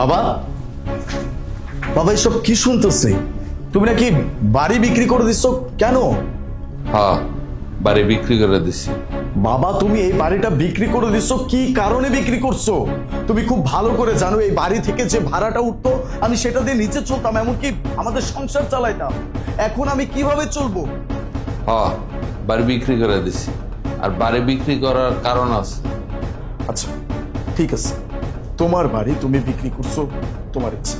বাবা? বাবা এসব কি শুনতেছে? তুমি নাকি বাড়ি বিক্রি করে দিচ্ছ কেন? হ্যাঁ বাড়ি বিক্রি করে দিছি। বাবা তুমি এই বাড়িটা বিক্রি করে দিচ্ছ কি কারণে বিক্রি করছ? তুমি খুব ভালো করে জানো এই বাড়ি থেকে যে ভাড়াটা উঠতো আমি সেটা দিয়ে নিচে চলতাম এমনকি আমাদের সংসার চালাইতাম। এখন আমি কীভাবে চলবো? হ্যাঁ বাড়ি বিক্রি করে দিছি। আর বাড়ি বিক্রি করার কারণ আছে। আচ্ছা ঠিক আছে। তোমার বাড়ি তুমি বিক্রি করছ তোমার ইচ্ছা।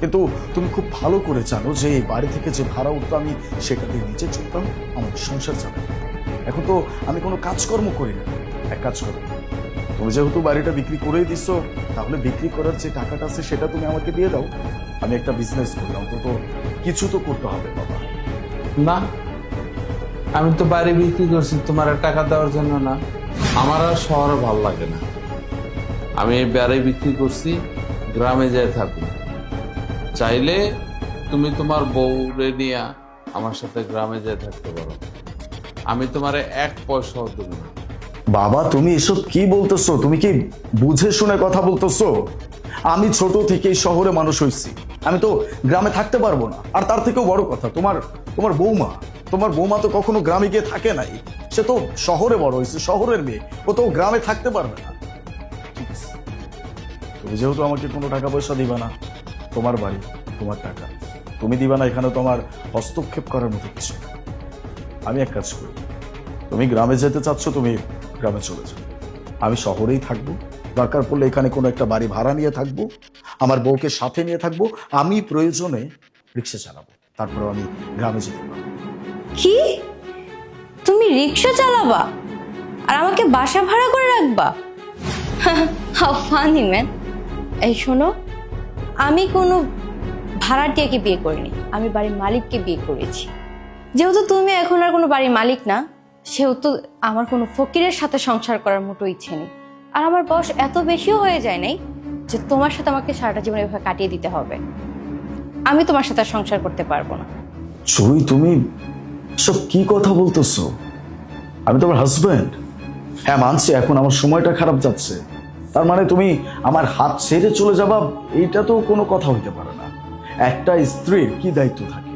কিন্তু তুমি খুব ভালো করে জানো যে এই বাড়ি থেকে যে ভাড়া উঠতো আমি সেটা দিয়ে নিচে চলতাম আমার সংসার চালাতাম। এখন তো আমি কোনো কাজকর্ম করি না। এক কাজ করো, তুমি যেহেতু বাড়িটা বিক্রি করেই দিচ্ছ তাহলে বিক্রি করার যে টাকাটা আছে সেটা তুমি আমাকে দিয়ে দাও। আমি একটা বিজনেস করি অন্তত কিছু তো করতে হবে বাবা। না, আমি তো বাড়ি বিক্রি করছি, তোমার টাকা দেওয়ার জন্য না। আমার আর শহরে ভালো লাগে না। আমি এই বাড়ি বিক্রি করছি, গ্রামে যেয়ে থাকি চাইলে তুমি তোমার বউরে নিয়ে আমার সাথে গ্রামে যেয়ে থাকতে পারো। আমি তোমার এক পয়সাও দেবো বাবা, তুমি এসব কি বলতেছো? তুমি কি বুঝে শুনে কথা বলতেছো? আমি ছোট থেকেই শহরে মানুষ হয়েছি। আমি তো গ্রামে থাকতে পারব না। আর তার থেকেও বড় কথা, তোমার তোমার বৌমা তোমার বৌমা তো কখনো গ্রামে গিয়ে থাকে নাই। সে তো শহরে বড় হয়েছে, শহরের মেয়ে। ও তো গ্রামে থাকতে পারবে না। যেহেতু আমাকে কোনো টাকা পয়সা দিবা না, তোমার বাড়ি, তোমার টাকা। তুমি দিবা না, এখানে তোমার হস্তক্ষেপ করার মতো কিছু আমি এক কাজ করি, তুমি গ্রামে যেতে চাচ্ছ, তুমি গ্রামে চলে যাও। আমি শহরেই থাকব, দরকার পড়লে এখানে কোনো একটা বাড়ি ভাড়া নিয়ে থাকব, আমার বউকে সাথে নিয়ে থাকব, আমি প্রয়োজনে রিক্সা চালাবো। তারপরে আমি গ্রামে যেতে পারব কি? তুমি রিক্সা চালাবা? আর আমাকে বাসা ভাড়া করে রাখবা? হাউ ফানি ম্যান এই শোনো, আমি কোনো ভাড়াটিয়াকে বিয়ে করিনি, আমি বাড়ির মালিককে বিয়ে করেছি। যেহেতু তুমি এখন আর কোনো বাড়ির মালিক না, সেহেতু আমার কোনো ফকিরের সাথে সংসার করার মতো ইচ্ছে নেই। আর আমার বয়স এত বেশিও হয়ে যায় নাই যে তোমার সাথে আমাকে সারাটা জীবন এভাবে কাটিয়ে দিতে হবে। আমি তোমার সাথে সংসার করতে পারব না। চুই তুমি সব কি কথা বলতেছো? আমি তোমার হাজব্যান্ড হ্যাঁ মানছি, এখন আমার সময়টা খারাপ যাচ্ছে। তার মানে তুমি আমার হাত ছেড়ে চলে যাবা এটা তো কোনো কথা হইতে পারে না। একটা স্ত্রীর কি দায়িত্ব থাকে?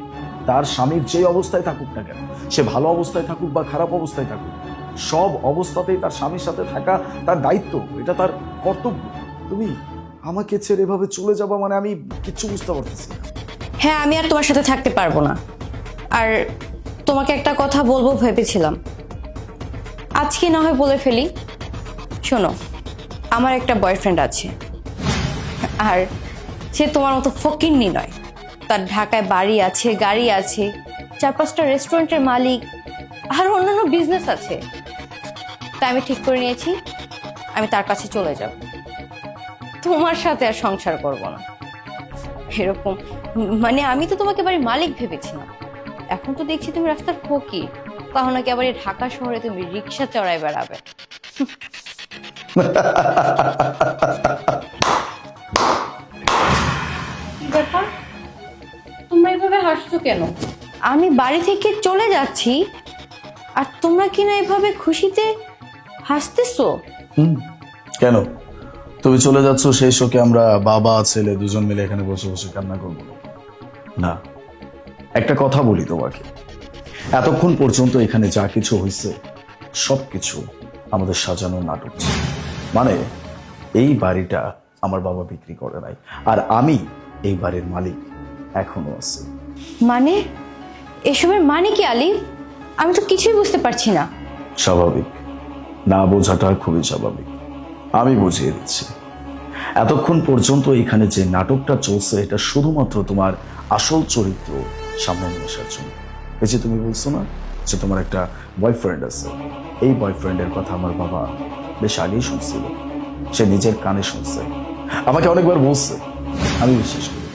তার স্বামীর যে অবস্থায় থাকুক না কেন, সে ভালো অবস্থায় থাকুক বা খারাপ অবস্থায় থাকুক, সব অবস্থাতেই তার স্বামীর সাথে থাকা তার দায়িত্ব, এটা তার কর্তব্য। তুমি আমাকে ছেড়ে এভাবে চলে যাবা মানে আমি কিচ্ছু বুঝতে পারতেছি না। হ্যাঁ আমি আর তোমার সাথে থাকতে পারব না। আর তোমাকে একটা কথা বলব ভেবেছিলাম। আজকে না হয় বলে ফেলি। শোনো আমার একটা বয়ফ্রেন্ড আছে। আর সে তোমার মতো ফকিন্নি নয়। তার ঢাকায় বাড়ি আছে, গাড়ি আছে, চার পাঁচটা রেস্টুরেন্টের মালিক, আর অন্যান্য বিজনেস আছে। তাই আমি ঠিক করে নিয়েছি, আমি তার কাছে চলে যাব। তোমার সাথে আর সংসার করব না। এরকম মানে আমি তো তোমাকে বাড়ির মালিক ভেবেছিলাম। এখন তো দেখছি তুমি রাস্তার ফকির। তাহলে নাকি আবার এই ঢাকা শহরে তুমি রিক্সা চড়াই বেড়াবে। ব্যাপার? তোমরা এভাবে হাসছো কেন? আমি বাড়ি থেকে চলে যাচ্ছি আর তোমরা কিনা এভাবে খুশিতে হাসতেছো? হুম কেন? তুমি চলে যাচ্ছ সেই শোকে আমরা বাবা ছেলে দুজন মিলে এখানে বসে বসে কান্না করব। না একটা কথা বলি তোমাকে। এতক্ষণ পর্যন্ত এখানে যা কিছু হয়েছে সব কিছু আমাদের সাজানো নাটক ছিল। মানে এই বাড়িটা আমার বাবা বিক্রি করে নাই আর আমি এই বাড়ির মালিক এখনও আছি। মানে? এসবের মানে কি আলিফ? আমি তো কিছুই বুঝতে পারছি না। স্বাভাবিক। না বোঝাটা খুবই স্বাভাবিক। আমি বুঝিয়ে দিচ্ছি। এতক্ষণ পর্যন্ত এখানে যে নাটকটা চলছে এটা শুধুমাত্র তোমার আসল চরিত্র সামনে নিয়ে আসার জন্য। এই যে তুমি বলছো না যে তোমার একটা বয়ফ্রেন্ড আছে এই বয়ফ্রেন্ডের কথা আমার বাবা বেশ আগেই শুনছিল। সে নিজের কানে শুনছে। আমাকে অনেকবার বলছে। আমি বিশ্বাস করি।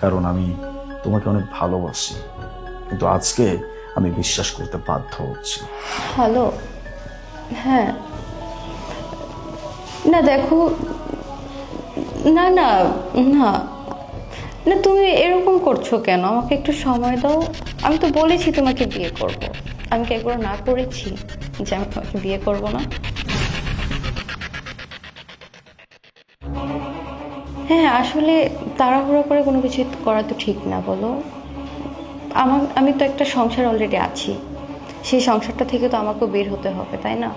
কারণ আমি তোমাকে অনেক ভালোবাসি। কিন্তু আজকে আমি বিশ্বাস করতে বাধ্য হচ্ছি। হ্যালো। হ্যাঁ। না, দেখো। না না না। না, তুমি এরকম করছ কেন? আমাকে একটু সময় দাও। আমি তো বলেছি তোমাকে বিয়ে করব। আমি কি একবার না করেছি যে আমি তোমাকে বিয়ে করব না? হ্যাঁ আসলে তাড়াহুড়ো করে কোনো কিছু করা তো ঠিক না, বলো। আমার, আমি তো একটা সংসার অলরেডি আছি। সেই সংসারটা থেকে তো আমাকেও বের হতে হবে, তাই না?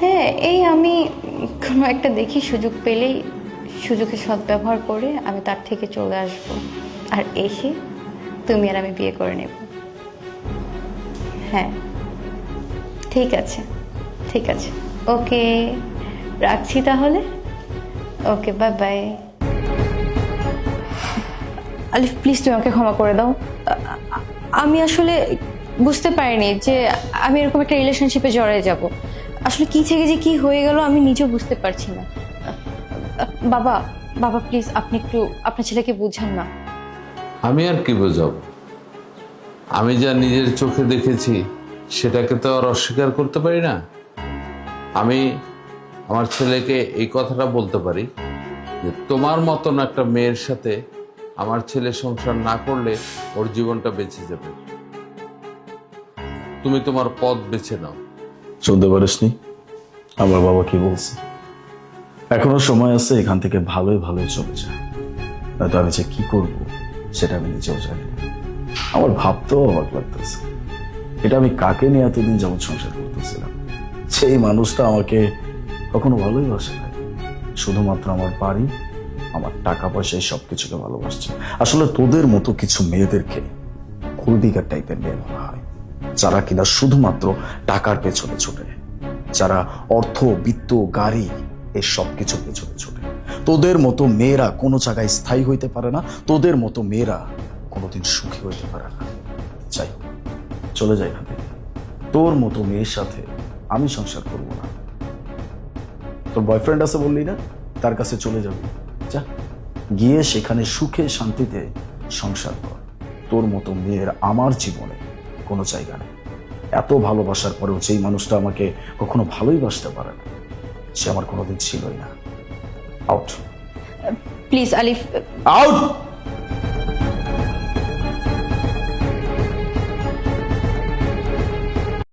হ্যাঁ এই আমি কোনো একটা দেখি সুযোগ পেলেই সুযোগের সদ্ব্যবহার করে আমি তার থেকে চলে আসব। আর এসে তুমি আর আমি বিয়ে করে নেব। হ্যাঁ ঠিক আছে ঠিক আছে। ওকে, রাখছি তাহলে? Okay bye bye Alif please তুমি আমাকে ক্ষমা করে দাও। আমি আসলে বুঝতে পারিনি যে আমি এরকম একটা রিলেশনশিপে জড়ায় যাব। আসলে কি থেকে যে কি হয়ে গেল আমি নিজেও বুঝতে পারছি না। বাবা বাবা প্লিজ আপনি একটু আপনার ছেলেকে বুঝান না। আমি আর কি বোঝাবো? আমি যা নিজের চোখে দেখেছি, সেটাকে তো আর অস্বীকার করতে পারি না। আমি আমার ছেলেকে এই কথাটা বলতে পারি যে তোমার মতন একটা মেয়ের সাথে আমার ছেলে সংসার না করলে ওর জীবনটা বেঁচে যাবে। তুমি তোমার পথ বেছে নাও। শুনতে পারিসনি? আমার বাবা কি বলছে? এখনও সময় আছে এখান থেকে ভালোই ভালোই চলে যায় নয়তো আমি যে কি করব, সেটা আমি নিজেও জানি আমার ভাবতেও অবাক লাগতেছে। এটা আমি কাকে নিয়ে এতদিন যেমন সংসার করতেছিলাম? সেই মানুষটা আমাকে কখনো ভালোই বাসে নাই। শুধুমাত্র আমার বাড়ি, আমার টাকা পয়সা এই সব কিছুকে ভালোবাসছে। আসলে তোদের মতো কিছু মেয়েদেরকে কুলদিগার টাইপের মেয়ে বলা হয়, যারা কিনা শুধুমাত্র টাকার পেছনে ছোটে, যারা অর্থ, বিত্ত, গাড়ি, এই সব কিছুর পেছনে ছোটে। তোদের মতো মেয়েরা কোনো জায়গায় স্থায়ী হইতে পারে না, তোদের মতো মেয়েরা কোনোদিন সুখী হইতে পারে না। চাই চলে যাই থেকে তোর মতো মেয়ের সাথে আমি সংসার করব না। তোর বয়ফ্রেন্ড আছে বললি না তার কাছে চলে যাবি। যা গিয়ে সেখানে সুখে শান্তিতে সংসার কর। তোর মতো মেয়ের আমার জীবনে কোনো জায়গা নেই। এত ভালোবাসার পরেও যেই মানুষটা আমাকে কখনো ভালোই বাসতে পারে না সে আমার কোনোদিন ছিলই না। Out please Alif out